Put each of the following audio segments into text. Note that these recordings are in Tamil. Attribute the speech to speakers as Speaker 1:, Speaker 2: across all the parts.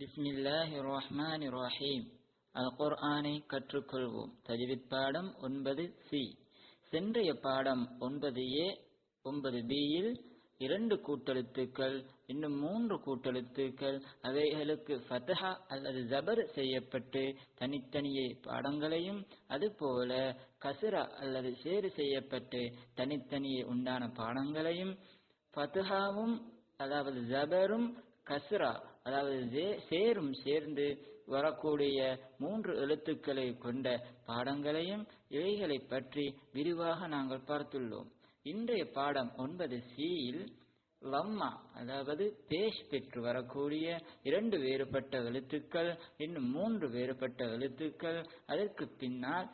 Speaker 1: பிஸ்மில்லாஹி ரஹீம் அல் குர்ஆனை கற்றுக்கொள்வோம். தஜ்வித் பாடம் ஒன்பது சி. சென்றைய பாடம் ஒன்பது ஏ ஒன்பது பியில் இரண்டு கூட்டெழுத்துக்கள் இன்னும் மூன்று கூட்டெழுத்துக்கள். அவைகளுக்கு ஃபதஹா அல்லது ஜபர் செய்யப்பட்டு தனித்தனியே பாடங்களையும் அதுபோல கசுரா அல்லது சேறு செய்யப்பட்டு தனித்தனியே உண்டான பாடங்களையும் ஃபத்ஹாவும் அதாவது ஜபரும் கஸ்ரா அதாவது சேரும் சேர்ந்து வரக்கூடிய மூன்று எழுத்துக்களை கொண்ட பாடங்களையும் இவைகளை பற்றி விரிவாக நாங்கள் பார்த்துள்ளோம். இன்றைய பாடம் ஒன்பது சியில் லம்மா அதாவது பேஷ் பெற்று வரக்கூடிய இரண்டு வேறுபட்ட எழுத்துக்கள் இன்னும் மூன்று வேறுபட்ட எழுத்துக்கள் அதற்கு பின்னால்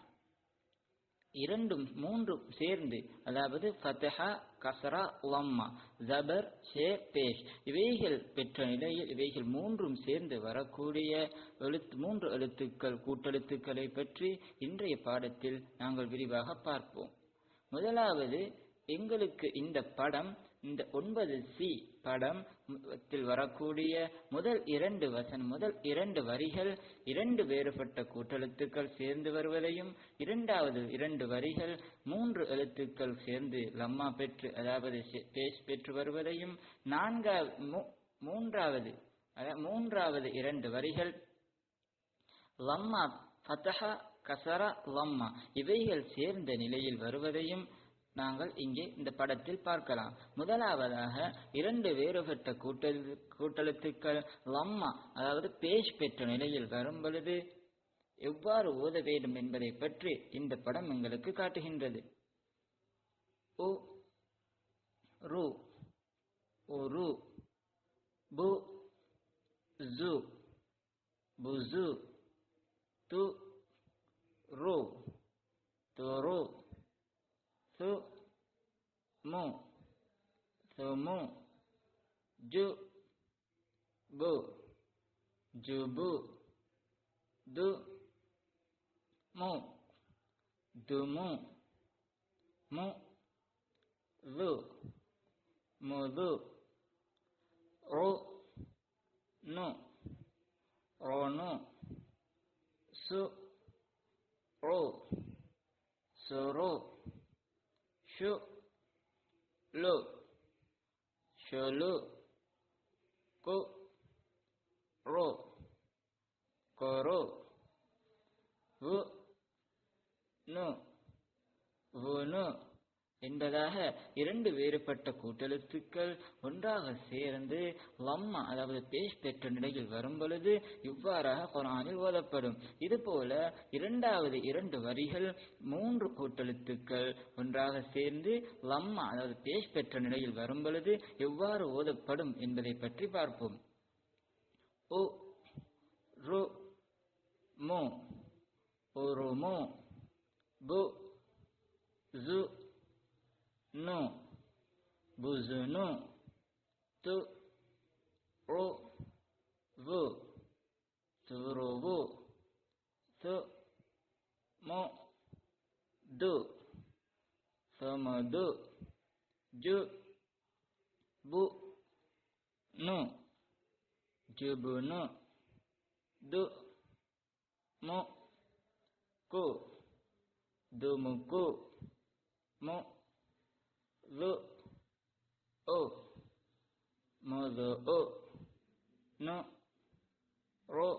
Speaker 1: இரண்டும் மூன்றும் சேர்ந்து அதாவது ஃபத்தஹா கசரா லம்மா ஜபர் ஷே பேஷ். இவைகள் பெற்ற நிலையில் இவைகள் மூன்றும் சேர்ந்து வரக்கூடிய எழுத்து மூன்று எழுத்துக்கள் கூட்டெழுத்துக்களை பற்றி இன்றைய பாடத்தில் நாங்கள் விரிவாக பார்ப்போம். முதலாவது எங்களுக்கு இந்த படம் இந்த ஒன்பது சி படம் வரக்கூடிய முதல் இரண்டு வசன் முதல் இரண்டு வரிகள் இரண்டு வேறுபட்ட கூட்டெழுத்துக்கள் சேர்ந்து வருவதையும் இரண்டாவது இரண்டு வரிகள் மூன்று எழுத்துக்கள் சேர்ந்து லம்மா பெற்று அதாவது பேஸ் பெற்று வருவதையும் நான்காவது மூன்றாவது மூன்றாவது இரண்டு வரிகள் லம்மா ஃபதஹா கசரா லம்மா இவைகள் சேர்ந்த நிலையில் வருவதையும் நாங்கள் இங்கே இந்த படத்தில் பார்க்கலாம். முதலாவதாக இரண்டு வேறுபட்ட கூட்டல் கூட்டெழுத்துக்கள். லம்மா அதாவது பேஷ் பெற்ற நிலையில் வரும் பொழுது எவ்வாறு ஓத வேண்டும் என்பதை பற்றி இந்த படம் எங்களுக்கு காட்டுகின்றது. உ ரு ரூ பு ஜு புசு து ரு துரு सो मो सो मो, जु, बु जु, बु, दु, मो दु, मो मो लु मो लु रो नो रो नो, सु रो सो, रो ஷு லு ஷுலு கு ரோ கொரு வு நு வுனு என்பதாக இரண்டு வேறுபட்ட கூட்டெழுத்துக்கள் ஒன்றாக சேர்ந்து லம்மா அதாவது பேஷ் பெற்ற நிலையில் வரும் பொழுது இவ்வாறாக குரானில் ஓதப்படும். இதுபோல இரண்டாவது இரண்டு வரிகள் மூன்று கூட்டெழுத்துக்கள் ஒன்றாக சேர்ந்து லம்மா அதாவது பேஷ் பெற்ற நிலையில் வரும் பொழுது எவ்வாறு ஓதப்படும் என்பதை பற்றி பார்ப்போம். ஓ ரு மோ உருமு பு ஜு Bouzounou, Tou, Rou, Vou, Touroubou, Tou, Mon, Dou, Samadou, Djou, Non, Mon, Ko, Doumoukou, Mon, Lo, the o no ro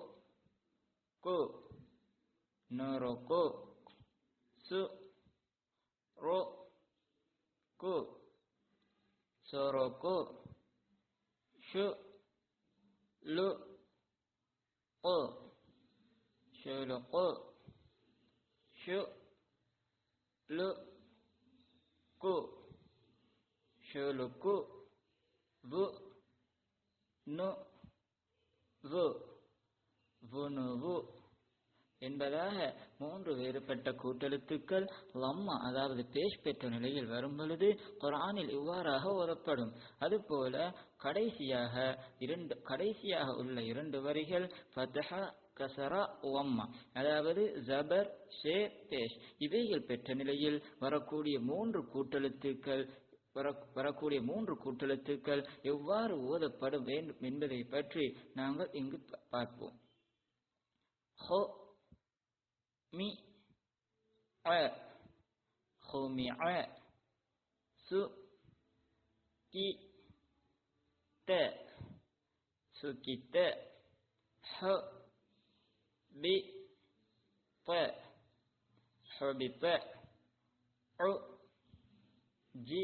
Speaker 1: ko noroko su ro ku ko shu lu ko shuluku shu lu ku bu நு வு வுனுவு என்பதாக மூன்று வேறுபட்ட கூட்டெழுத்துக்கள் லம்மா அதாவது பேஷ் பெற்ற நிலையில் வரும் பொழுது குரானில் இவ்வாறாக ஓதப்படும் அதுபோல கடைசியாக இரண்டு கடைசியாக உள்ள இரண்டு வரிகள் ஃபத்ஹா கசரா ஒம்மா அதாவது ஜபர் ஷே பேஷ். இவைகள் பெற்ற நிலையில் வரக்கூடிய மூன்று கூட்டெழுத்துக்கள் வரக்கூடிய மூன்று கூட்டெழுத்துக்கள் எவ்வாறு ஓதப்பட வேண்டும் என்பதை பற்றி நாங்கள் இங்கு பார்ப்போம். ஹோ மி ஹோமி சு கி த சுகித்த ஹ பி ப ஹபிப உ ஜி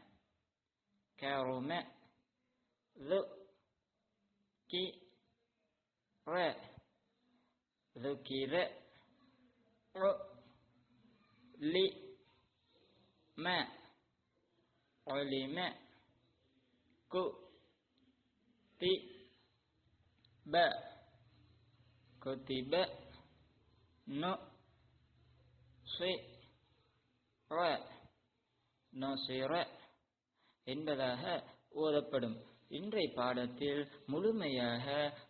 Speaker 1: كرم ل ك ر ذكر ر ل م علم ك ت ب كتب ن ص ر نصر என்பதாக ஓதப்படும். இன்றைய பாடத்தில் முழுமையாக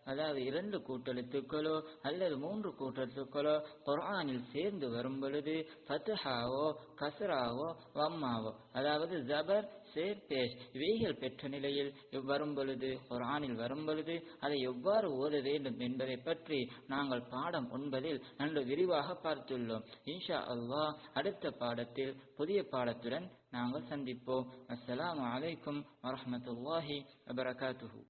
Speaker 1: அதாவது இரண்டு கூட்டெழுத்துக்களோ அல்லது மூன்று கூட்டெழுத்துக்களோ குரானில் சேர்ந்து வரும் பொழுது ஃபத்ஹாவோ கசராவோ வம்மாவோ அதாவது ஜபர் சேர் பேஷ் இவைகள் பெற்ற நிலையில் வரும் பொழுது குர்ஆனில் வரும் பொழுது அதை எவ்வாறு ஓத வேண்டும் என்பதை பற்றி நாங்கள் பாடம் ஒன்பதில் நன்கு விரிவாக பார்த்துள்ளோம். இன்ஷா அல்லாஹ் அடுத்த பாடத்தில் புதிய பாடத்துடன் நாங்கள் சந்திப்போம். அஸ்லாம் வலைக்கும் வரமத்துல்லாஹி வபரகாத்துஹு.